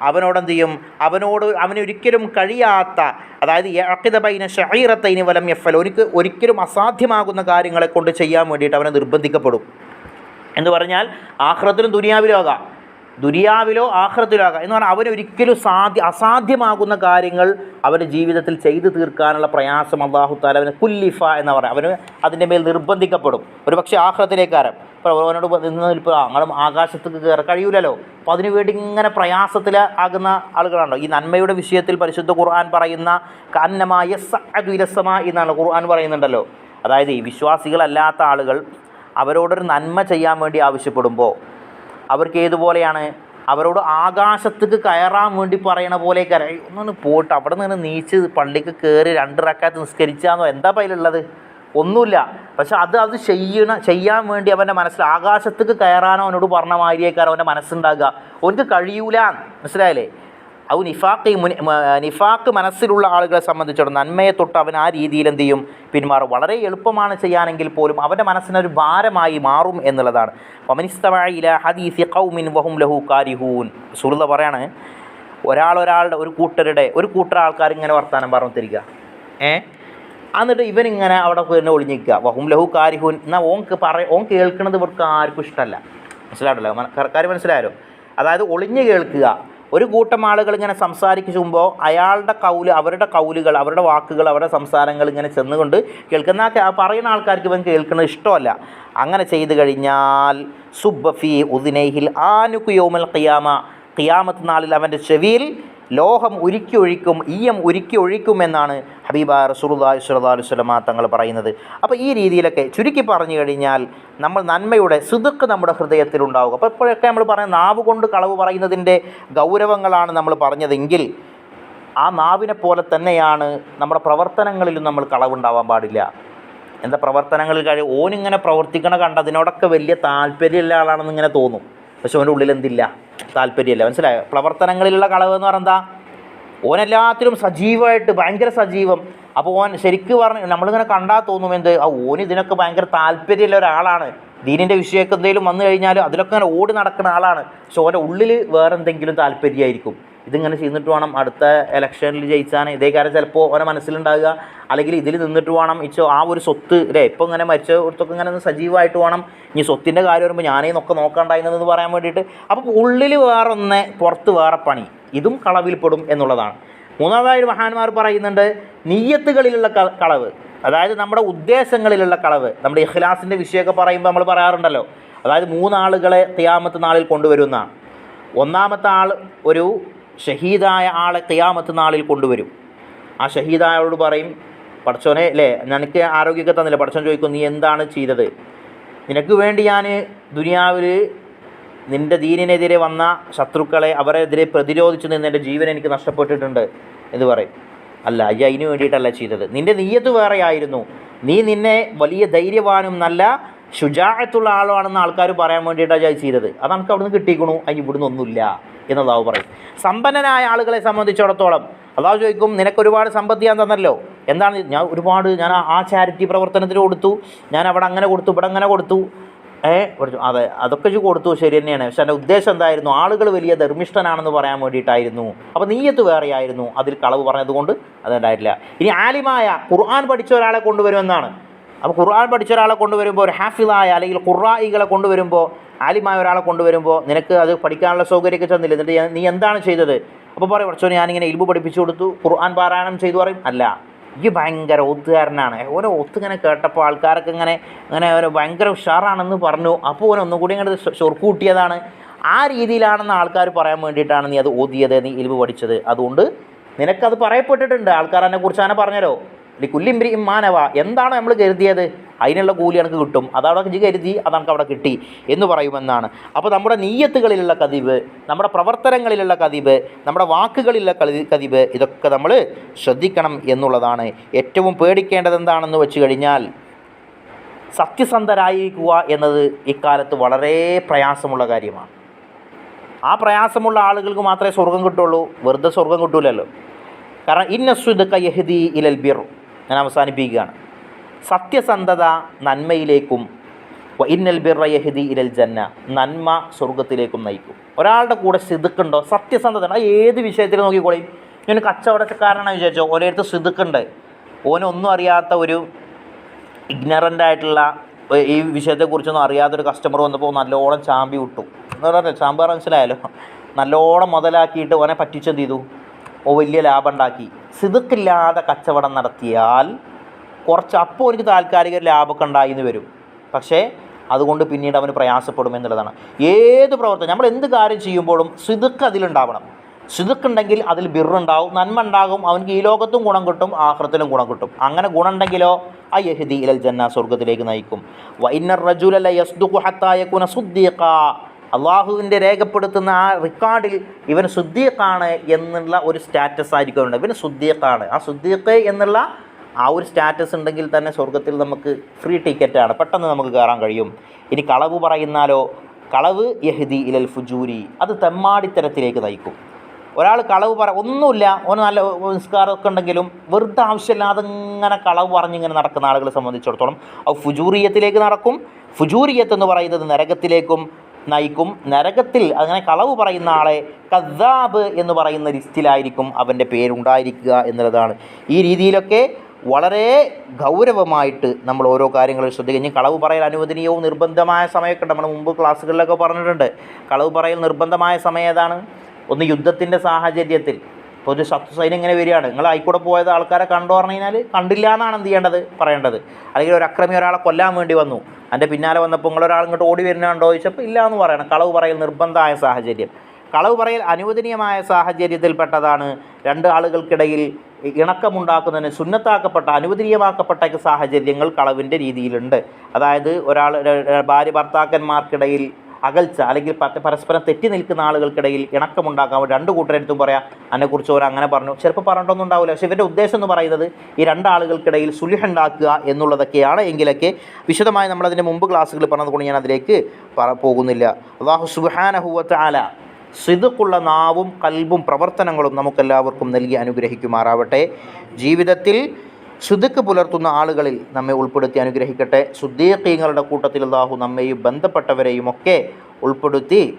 അവനോട് എന്ത് ചെയ്യും അവനോട് അവനൊരിക്കലും കഴിയാത്ത അതായത് അക്കിതബൈന ഷഹീറത്തൈന് വലം എഫൽ ഒരിക്കൽ ഒരിക്കലും അസാധ്യമാകുന്ന കാര്യങ്ങളെ കൊണ്ട് ചെയ്യാൻ വേണ്ടിയിട്ട് അവനെ നിർബന്ധിക്കപ്പെടും. എന്ന് പറഞ്ഞാൽ ആഹ്റത്തിലും ദുനിയാവിലും ആകാം. ദുരിയാവിലോ ആഹ്റത്തിലോ ആകാം. എന്ന് പറഞ്ഞാൽ അവനൊരിക്കലും സാധ്യ അസാധ്യമാകുന്ന കാര്യങ്ങൾ അവന്റെ ജീവിതത്തിൽ ചെയ്തു തീർക്കാനുള്ള പ്രയാസം അള്ളാഹു താല അവന് കുല്ലിഫ എന്ന് പറയാം. അവന് അതിന്റെ മേൽ നിർബന്ധിക്കപ്പെടും. ഒരു പക്ഷേ ആഹ്റത്തിലേക്കാരം. ഇപ്പോൾ അവനോട് നിന്ന് ഇപ്പോൾ അങ്ങളും ആകാശത്തേക്ക് കയറാൻ കഴിയൂലല്ലോ. അപ്പോൾ അതിനു വേണ്ടി ഇങ്ങനെ പ്രയാസത്തിൽ ആകുന്ന ആളുകളാണല്ലോ. ഈ നന്മയുടെ വിഷയത്തിൽ പരിശുദ്ധ ഖുർആൻ പറയുന്ന കന്നമായ സഅദുലസമ എന്നാണ് ഖുർആൻ പറയുന്നുണ്ടല്ലോ. അതായത് ഈ വിശ്വാസികളല്ലാത്ത ആളുകൾ അവരോടൊരു നന്മ ചെയ്യാൻ വേണ്ടി ആവശ്യപ്പെടുമ്പോൾ അവർക്ക് ഏതുപോലെയാണ്? അവരോട് ആകാശത്തേക്ക് കയറാൻ വേണ്ടി പറയണ പോലെ കയറി ഒന്നും പോയിട്ട് അവിടെ നിന്ന് നീച്ച് പള്ളിക്ക് കയറി രണ്ട് റക്കാത്ത് നിസ്കരിച്ചാന്നോ? എന്താ പയ്യിലുള്ളത്? ഒന്നുമില്ല. പക്ഷെ അത് അത് ചെയ്യണ ചെയ്യാൻ വേണ്ടി അവന്റെ മനസ്സിൽ ആകാശത്തേക്ക് കയറാനോ അവനോട് പറഞ്ഞ മാതിരിയേക്കാരോ അവന്റെ മനസ്സുണ്ടാകുക. അവനക്ക് കഴിയൂല. മനസ്സിലായല്ലേ? അവ നിഫാക്ക് നിഫാക്ക് മനസ്സിലുള്ള ആളുകളെ സംബന്ധിച്ചിടത്തോളം നന്മയെ തൊട്ട് അവൻ ആ രീതിയിൽ എന്ത് ചെയ്യും? പിന്മാറും. വളരെ എളുപ്പമാണ് ചെയ്യാനെങ്കിൽ പോലും അവന്റെ മനസ്സിനൊരു ഭാരമായി മാറും എന്നുള്ളതാണ്. വമനിസ്തവായില ഹദീസി ഖൗമിൻ വഹും ലഹു കാരിഹൂൻ. സുഹൃത പറയാണ് ഒരാൾ ഒരാളുടെ ഒരു കൂട്ടരുടെ ഒരു കൂട്ടർ ആൾക്കാർ ഇങ്ങനെ വർത്താനം തരിക ഏ? എന്നിട്ട് ഇവനിങ്ങനെ അവിടെ പിന്നെ ഒളിഞ്ഞിരിക്കുക. വഹും ലഹു കാരിഹൂൻ. എന്നാൽ ഓൻ പറ ഓൻ കേൾക്കുന്നത് ഇവർക്ക് ആർക്കും ഇഷ്ടമല്ല. മനസ്സിലായിട്ടല്ലോ? മന- കാര്യം മനസ്സിലായാലോ അതായത് ഒളിഞ്ഞു കേൾക്കുക. ഒരു കൂട്ടം ആളുകൾ ഇങ്ങനെ സംസാരിക്കുമ്പോൾ അയാളുടെ കൗൽ അവരുടെ കൗലുകൾ അവരുടെ വാക്കുകൾ അവരുടെ സംസാരങ്ങൾ ഇങ്ങനെ ചെന്നുകൊണ്ട് കേൾക്കുന്ന പറയുന്ന ആൾക്കാർക്ക് ഇവൻ കേൾക്കുന്നത് ഇഷ്ടമല്ല. അങ്ങനെ ചെയ്തു കഴിഞ്ഞാൽ സുബഫി ഉദിനൈഹിൽ ആനുക്കു യോമൽ ഖിയാമ. ഖിയാമത്ത് നാളിൽ അവന്റെ ചെവിയിൽ ലോഹം ഉരുക്കി ഒഴിക്കും ഈയം ഉരുക്കി ഒഴിക്കുമെന്നാണ് ഹബീബ സ്വല്ലല്ലാഹു അലൈഹി വസല്ലമ തങ്ങൾ പറയുന്നത്. അപ്പോൾ ഈ രീതിയിലൊക്കെ ചുരുക്കി പറഞ്ഞു കഴിഞ്ഞാൽ നമ്മൾ നന്മയുടെ സുതുക്ക് നമ്മുടെ ഹൃദയത്തിലുണ്ടാവുക അപ്പോൾ ഇപ്പോഴൊക്കെ നമ്മൾ പറയുന്ന നാവ് കൊണ്ട് കളവ് പറയുന്നതിന്റെ ഗൗരവങ്ങളാണ് നമ്മൾ പറഞ്ഞതെങ്കിൽ ആ നാവിനെ പോലെ തന്നെയാണ് നമ്മുടെ പ്രവർത്തനങ്ങളിലും നമ്മൾ കളവുണ്ടാവാൻ പാടില്ല. എന്താ പ്രവർത്തനങ്ങളിൽ കഴിയും ഓനിങ്ങനെ പ്രവർത്തിക്കണ കണ്ട് അതിനോടൊക്കെ വലിയ താല്പര്യമുള്ള ആളാണെന്ന് ഇങ്ങനെ തോന്നും. പക്ഷെ അവന്റെ ഉള്ളിൽ എന്തില്ല? താല്പര്യമില്ല. മനസ്സിലായോ? പ്രവർത്തനങ്ങളിലുള്ള കളവ് എന്ന് പറഞ്ഞാൽ ഓനെല്ലാത്തിലും സജീവമായിട്ട് ഭയങ്കര സജീവം. അപ്പോൾ ഓൻ ശരിക്കും പറഞ്ഞ് നമ്മളിങ്ങനെ കണ്ടാൽ തോന്നും എന്ത്? ആ ഓൻ ഇതിനൊക്കെ ഭയങ്കര താല്പര്യമുള്ള ഒരാളാണ്. ദീനിന്റെ വിഷയമൊക്കെ എന്തെങ്കിലും വന്നു കഴിഞ്ഞാൽ അതിലൊക്കെ ഇങ്ങനെ ഓടി നടക്കുന്ന ആളാണ്. പക്ഷെ ഓന്റെ ഉള്ളിൽ വേറെ എന്തെങ്കിലും താല്പര്യമായിരിക്കും. ഇതിങ്ങനെ ചെയ്തിട്ട് വേണം അടുത്ത ഇലക്ഷനിൽ ജയിച്ചാൻ ഇതേ കാര്യം ചിലപ്പോൾ ഓരോ മനസ്സിലുണ്ടാവുക. അല്ലെങ്കിൽ ഇതിൽ നിന്നിട്ട് വേണം ഇച്ചോ ആ ഒരു സ്വത്ത് അല്ലേ ഇപ്പോൾ ഇങ്ങനെ മരിച്ച ഒരുത്തൊക്കെ ഇങ്ങനെ ഒന്ന് സജീവമായിട്ട് വേണം. ഇനി സ്വത്തിന്റെ കാര്യം വരുമ്പോൾ ഞാനേ നോക്കെ നോക്കണ്ടായിരുന്നെന്ന് പറയാൻ വേണ്ടിയിട്ട്. അപ്പോൾ ഉള്ളിൽ വേറെ ഒന്ന് പുറത്ത് വേറെ പണി. ഇതും കളവിൽപ്പെടും എന്നുള്ളതാണ്. മൂന്നാമതായി മഹാന്മാർ പറയുന്നുണ്ട് നീയത്തുകളിലുള്ള കളവ് അതായത് നമ്മുടെ ഉദ്ദേശങ്ങളിലുള്ള കളവ് നമ്മുടെ ഇഖ്ലാസിന്റെ വിഷയമൊക്കെ പറയുമ്പോൾ നമ്മൾ പറയാറുണ്ടല്ലോ. അതായത് മൂന്നാളുകളെ തിയാമത്ത് നാളിൽ കൊണ്ടുവരുന്നതാണ് ഒന്നാമത്തെ ആൾ ഒരു ഷഹീദായ ആളെ തിയാമത്ത് നാളിൽ കൊണ്ടുവരും. ആ ഷഹീദായോട് പറയും പടച്ചോനെ അല്ലേ നിനക്ക് ആരോഗ്യമൊക്കെ തന്നില്ല? പടച്ചോൻ ചോദിക്കും നീ എന്താണ് ചെയ്തത്? നിനക്ക് വേണ്ടി ഞാൻ ദുനിയാവിൽ നിന്റെ ദീനിനെതിരെ വന്ന ശത്രുക്കളെ അവരെതിരെ പ്രതിരോധിച്ച് നിന്ന് എന്റെ ജീവൻ എനിക്ക് നഷ്ടപ്പെട്ടിട്ടുണ്ട് എന്ന് പറയും. അല്ല അയ്യ അതിനു വേണ്ടിയിട്ടല്ല ചെയ്തത്. നിന്റെ നീയത്ത് വേറെയായിരുന്നു. നീ നിന്നെ വലിയ ധൈര്യവാനും നല്ല ശുചാഴത്തുള്ള ആളാണെന്ന് ആൾക്കാർ പറയാൻ വേണ്ടിയിട്ടാണ് ഞാൻ ചെയ്തത്. അത് നമുക്ക് അവിടുന്ന് കിട്ടിക്കണു അതിന് ഇവിടുന്ന് ഒന്നുമില്ല എന്നതാവ് പറയും. സമ്പന്നനായ ആളുകളെ സംബന്ധിച്ചിടത്തോളം അള്ളാഹു ചോദിക്കും നിനക്ക് ഒരുപാട് സമ്പത്ത് ഞാൻ തന്നല്ലോ. എന്താണ്? ഞാൻ ഒരുപാട് ഞാൻ ആ ചാരിറ്റി പ്രവർത്തനത്തിന് കൊടുത്തു. ഞാൻ അവിടെ അങ്ങനെ കൊടുത്തു ഇവിടെ അങ്ങനെ കൊടുത്തു. കുറച്ച് അതെ അതൊക്കെ കൊടുത്തു ശരി തന്നെയാണ്. പക്ഷെ എന്റെ ഉദ്ദേശം എന്തായിരുന്നു? ആളുകൾ വലിയ ധർമ്മിഷ്ഠനാണെന്ന് പറയാൻ വേണ്ടിയിട്ടായിരുന്നു. അപ്പോൾ നീയത്ത് വേറെയായിരുന്നു അതിൽ കളവ് പറഞ്ഞതുകൊണ്ട് അതുണ്ടായിട്ടില്ല. ഇനി ആലിമായ ഖുർആൻ പഠിച്ച ഒരാളെ കൊണ്ടുവരുമെന്നാണ്. അപ്പോൾ ഖുർആൻ പഠിച്ച ഒരാളെ കൊണ്ടുവരുമ്പോൾ ഒരു ഹാഫിളായ അല്ലെങ്കിൽ ഖുറായികളെ കൊണ്ടുവരുമ്പോൾ ആലിമായ ഒരാളെ കൊണ്ടുവരുമ്പോൾ നിനക്ക് അത് പഠിക്കാനുള്ള സൗകര്യമൊക്കെ തന്നില്ല? എന്നിട്ട് നീ എന്താണ് ചെയ്തത്? അപ്പോൾ പറയും കുറച്ചോ ഞാനിങ്ങനെ ഇൽബു പഠിപ്പിച്ചു കൊടുത്തു. ഖുർആൻ പാരായണം ചെയ്തു പറയും. അല്ല. ഈ ഭയങ്കര ഒത്തുകാരനാണ്. ഓരോ ഒത്തിങ്ങനെ കേട്ടപ്പോൾ ആൾക്കാരൊക്കെ ഇങ്ങനെ ഇങ്ങനെ ഒരു ഭയങ്കര ഉഷാറാണെന്ന് പറഞ്ഞു. അപ്പോൾ ഓൻ ഒന്നും കൂടി ഇങ്ങനെ ചൊർക്ക് ആ രീതിയിലാണെന്ന് ആൾക്കാർ പറയാൻ വേണ്ടിയിട്ടാണ് നീ അത് ഓതിയത് നീ ഇലിവ് പഠിച്ചത്. അതുകൊണ്ട് നിനക്കത് പറയപ്പെട്ടിട്ടുണ്ട്. ആൾക്കാർ കുറിച്ച് അങ്ങനെ പറഞ്ഞല്ലോ. കുല്ലിംബ്രി മാനവ എന്താണ് നമ്മൾ കരുതിയത്? അതിനുള്ള കൂലി എനിക്ക് കിട്ടും. അതവിടെ ഇജ്ജ് കരുതി അതണക്ക് അവിടെ കിട്ടി എന്ന് പറയുമെന്നാണ്. അപ്പോൾ നമ്മുടെ നീയത്തുകളിലുള്ള കതിവ് നമ്മുടെ പ്രവർത്തനങ്ങളിലുള്ള കതിവ് നമ്മുടെ വാക്കുകളിലുള്ള കതി കതിവ് ഇതൊക്കെ നമ്മൾ ശ്രദ്ധിക്കണം എന്നുള്ളതാണ്. ഏറ്റവും പേടിക്കേണ്ടത് എന്താണെന്ന് വെച്ച് കഴിഞ്ഞാൽ സത്യസന്ധരായിരിക്കുക എന്നത് ഇക്കാലത്ത് വളരെ പ്രയാസമുള്ള കാര്യമാണ്. ആ പ്രയാസമുള്ള ആളുകൾക്ക് മാത്രമേ സ്വർഗം കിട്ടുള്ളൂ വെറുതെ സ്വർഗം കിട്ടൂലല്ലോ. കാരണം ഇന്നസുദക്ക കയഹദി ഇലൽ ബിർ. ഞാൻ അവസാനിപ്പിക്കുകയാണ്. സത്യസന്ധത നന്മയിലേക്കും ഇന്നൽ ബിറയഹിദി ഇരൽ ജന്ന നന്മ സ്വർഗത്തിലേക്കും നയിക്കും. ഒരാളുടെ കൂടെ സിതുക്കുണ്ടോ സത്യസന്ധത അത് ഏത് വിഷയത്തിൽ നോക്കിക്കോളി. ഞാൻ കച്ചവടക്കാരനാണ് വിചാരിച്ചോ ഓരോരുത്തർ സിതുക്കുണ്ട് ഓനൊന്നും അറിയാത്ത ഒരു ഇഗ്നറന്റ് ആയിട്ടുള്ള ഈ വിഷയത്തെക്കുറിച്ചൊന്നും അറിയാത്തൊരു കസ്റ്റമർ വന്നപ്പോൾ നല്ലോണം ചാമ്പി വിട്ടു. എന്ന് പറഞ്ഞാൽ സാമ്പാർ മനസ്സിലായല്ലോ. നല്ലോണം മുതലാക്കിയിട്ട് ഓനെ പറ്റിച്ചെന്ത് ചെയ്തു? ഓ വലിയ ലാഭം ഉണ്ടാക്കി. സിതുക്കില്ലാതെ കച്ചവടം നടത്തിയാൽ കുറച്ച് അപ്പോൾ എനിക്ക് താൽക്കാലിക ലാഭമൊക്കെ ഉണ്ടായി എന്ന് വരും. പക്ഷേ അതുകൊണ്ട് പിന്നീട് അവന് പ്രയാസപ്പെടും എന്നുള്ളതാണ്. ഏത് പ്രവർത്തനം നമ്മൾ എന്ത് കാര്യം ചെയ്യുമ്പോഴും സിതുക്ക് അതിലുണ്ടാവണം. സിതുക്കുണ്ടെങ്കിൽ അതിൽ ബിറുണ്ടാവും നന്മ ഉണ്ടാകും അവനക്ക് ഈ ലോകത്തും ഗുണം കിട്ടും ആഹൃത്തിലും ഗുണം കിട്ടും. അങ്ങനെ ഗുണം ഉണ്ടെങ്കിലോ ആ യഹദി ഇലൽ ജന്ന സ്വർഗത്തിലേക്ക് നയിക്കും. വൈനർ റജുലല്ല യസ്ദുഖു ഹത്താ യകുന സുദ്ദീഖ. അള്ളാഹുവിന്റെ രേഖപ്പെടുത്തുന്ന ആ റെക്കോർഡിൽ ഇവൻ സുദ്ദീഖാണ് എന്നുള്ള ഒരു സ്റ്റാറ്റസ് ആയിരിക്കും ഇവൻ സുദ്ദീഖാണ്. ആ സുദ്ദീഖ് എന്നുള്ള ആ ഒരു സ്റ്റാറ്റസ് ഉണ്ടെങ്കിൽ തന്നെ സ്വർഗത്തിൽ നമുക്ക് ഫ്രീ ടിക്കറ്റാണ് പെട്ടെന്ന് നമുക്ക് കയറാൻ കഴിയും. ഇനി കളവ് പറയുന്നാലോ? കളവ് യഹദി ഇലൽ ഫുജൂരി. അത് തെമ്മാടിത്തരത്തിലേക്ക് നയിക്കും. ഒരാൾ കളവ് പറ ഒന്നുമില്ല. ഓന് നല്ല നിസ്കാരമൊക്കെ ഉണ്ടെങ്കിലും വെറുതെ ആവശ്യമില്ലാതെ ഇങ്ങനെ കളവ് പറഞ്ഞിങ്ങനെ നടക്കുന്ന ആളുകളെ സംബന്ധിച്ചിടത്തോളം അത് ഫുജൂറിയത്തിലേക്ക് നടക്കും. ഫുജൂറിയത്ത് എന്ന് പറയുന്നത് നരകത്തിലേക്കും നയിക്കും. നരകത്തിൽ അങ്ങനെ കളവ് പറയുന്ന ആളെ കദാബ് എന്ന് പറയുന്ന ലിസ്റ്റിലായിരിക്കും അവന്റെ പേരുണ്ടായിരിക്കുക എന്നുള്ളതാണ്. ഈ രീതിയിലൊക്കെ വളരെ ഗൗരവമായിട്ട് നമ്മൾ ഓരോ കാര്യങ്ങളും ശ്രദ്ധിക്കുക. കളവ് പറയൽ അനുവദനീയവും നിർബന്ധമായ സമയമൊക്കെ നമ്മൾ മുമ്പ് ക്ലാസ്സുകളിലൊക്കെ പറഞ്ഞിട്ടുണ്ട്. കളവ് പറയൽ നിർബന്ധമായ സമയം ഏതാണ്? ഒന്ന് യുദ്ധത്തിന്റെ സാഹചര്യത്തിൽ. ഇപ്പോൾ ഒരു ശത്രു സൈന്യം ഇങ്ങനെ വരികയാണ്. നിങ്ങൾ ആയിക്കൂടെ പോയത് ആൾക്കാരെ കണ്ടു പറഞ്ഞു കഴിഞ്ഞാൽ കണ്ടില്ല എന്നാണ് എന്ത് ചെയ്യേണ്ടത്? പറയേണ്ടത്. അല്ലെങ്കിൽ ഒരു അക്രമി ഒരാളെ കൊല്ലാൻ വേണ്ടി വന്നു. എന്റെ പിന്നാലെ വന്നപ്പോൾ നിങ്ങളൊരാൾ ഇങ്ങോട്ട് ഓടി വരുന്നുണ്ടോ ചോദിച്ചപ്പോൾ ഇല്ല എന്ന് പറയണം. കളവ് പറയൽ നിർബന്ധമായ സാഹചര്യം. കളവ് പറയൽ അനുവദനീയമായ സാഹചര്യത്തിൽപ്പെട്ടതാണ്. രണ്ട് ആളുകൾക്കിടയിൽ ഇണക്കമുണ്ടാക്കുന്നതിന് സുന്നത്താക്കപ്പെട്ട അനുവദനീയമാക്കപ്പെട്ട സാഹചര്യങ്ങൾ കളവിന്റെ രീതിയിലുണ്ട്. അതായത് ഒരാൾ ഭാര്യ ഭർത്താക്കന്മാർക്കിടയിൽ അകൽച്ച അല്ലെങ്കിൽ പരസ്പരം തെറ്റി നിൽക്കുന്ന ആളുകൾക്കിടയിൽ ഇണക്കമുണ്ടാക്കാൻ രണ്ട് കൂട്ടരെടുത്തും പറയാം അതിനെക്കുറിച്ച് ഓരോ അങ്ങനെ പറഞ്ഞു. ചിലപ്പോൾ പറഞ്ഞിട്ടൊന്നും ഉണ്ടാവില്ല. പക്ഷേ ഇവരുടെ ഉദ്ദേശം എന്ന് പറയുന്നത് ഈ രണ്ടാളുകൾക്കിടയിൽ സുലിഹ ഉണ്ടാക്കുക എന്നുള്ളതൊക്കെയാണ്. എങ്കിലൊക്കെ വിശദമായി നമ്മളതിന്റെ മുമ്പ് ക്ലാസ്സുകൾ പറഞ്ഞതുകൊണ്ട് ഞാൻ അതിലേക്ക് പോകുന്നില്ല. അള്ളാഹു സുബാനഹുവത്ത് ആല സിതുക്കുള്ള നാവും കൽബും പ്രവർത്തനങ്ങളും നമുക്കെല്ലാവർക്കും നൽകി അനുഗ്രഹിക്കുമാറാവട്ടെ. ജീവിതത്തിൽ സുതുക്ക് പുലർത്തുന്ന ആളുകളിൽ നമ്മെ ഉൾപ്പെടുത്തി അനുഗ്രഹിക്കട്ടെ. സുദ്ദീഖീങ്ങളുടെ കൂട്ടത്തിൽ അള്ളാഹു നമ്മെയും ബന്ധപ്പെട്ടവരെയും ഒക്കെ ഉൾപ്പെടുത്തി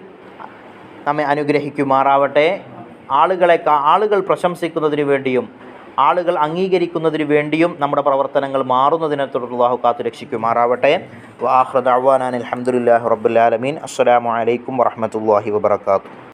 നമ്മെ അനുഗ്രഹിക്കുമാറാവട്ടെ. ആളുകളെ ആളുകൾ പ്രശംസിക്കുന്നതിന് വേണ്ടിയും ആളുകൾ അംഗീകരിക്കുന്നതിന് വേണ്ടിയും നമ്മുടെ പ്രവർത്തനങ്ങൾ മാറുന്നതിനെ തുടർന്ന് അള്ളാഹു കാത്തു രക്ഷിക്കുമാറാവട്ടെ. വാഹ്റദ് അവാനാൻ അലഹമുല്ലാ റബ്ബുലാലമീൻ അസ്സലാമു അലൈക്കും വറഹമത്തല്ലാഹി വബർക്കാത്തു